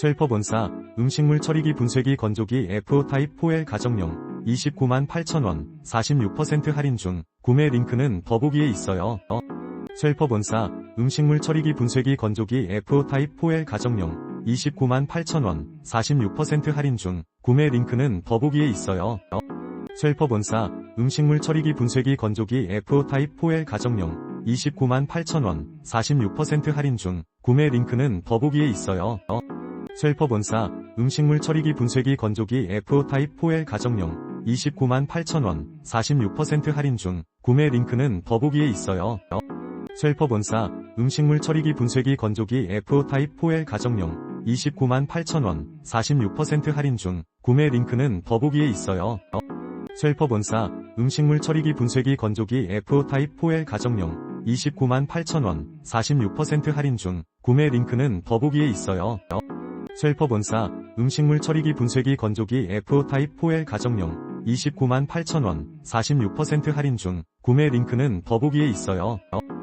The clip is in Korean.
셀퍼본사 음식물 처리기 분쇄기 건조기 F 타입 4L 가정용 29만 8천원 46% 할인 중 구매 링크는 더보기에 있어요. 어? 셀퍼본사 음식물 처리기 분쇄기 건조기 F 타입 4L 가정용 29만 8천원 46% 할인 중 구매 링크는 더보기에 있어요. 어? 셀퍼본사 음식물 처리기 분쇄기 건조기 F 타입 4L 가정용 29만 8천원 46% 할인 중 구매 링크는 더보기에 있어요. 어? 셀퍼본사 음식물 처리기 분쇄기 건조기 F 타입 4L 가정용 29만 8천원 46% 할인 중 구매 링크는 더보기에 있어요. 어? 셀퍼본사 음식물 처리기 분쇄기 건조기 F 타입 4L 가정용 29만 8천원 46% 할인 중 구매 링크는 더보기에 있어요. 어? 셀퍼본사 음식물 처리기 분쇄기 건조기 F 타입 4L 가정용 29만 8천원 46% 할인 중 구매 링크는 더보기에 있어요. 어? 셀퍼본사 음식물 처리기 분쇄기 건조기 F 타입 4L 가정용 29만 8천원 46% 할인 중 구매 링크는 더보기에 있어요. 어?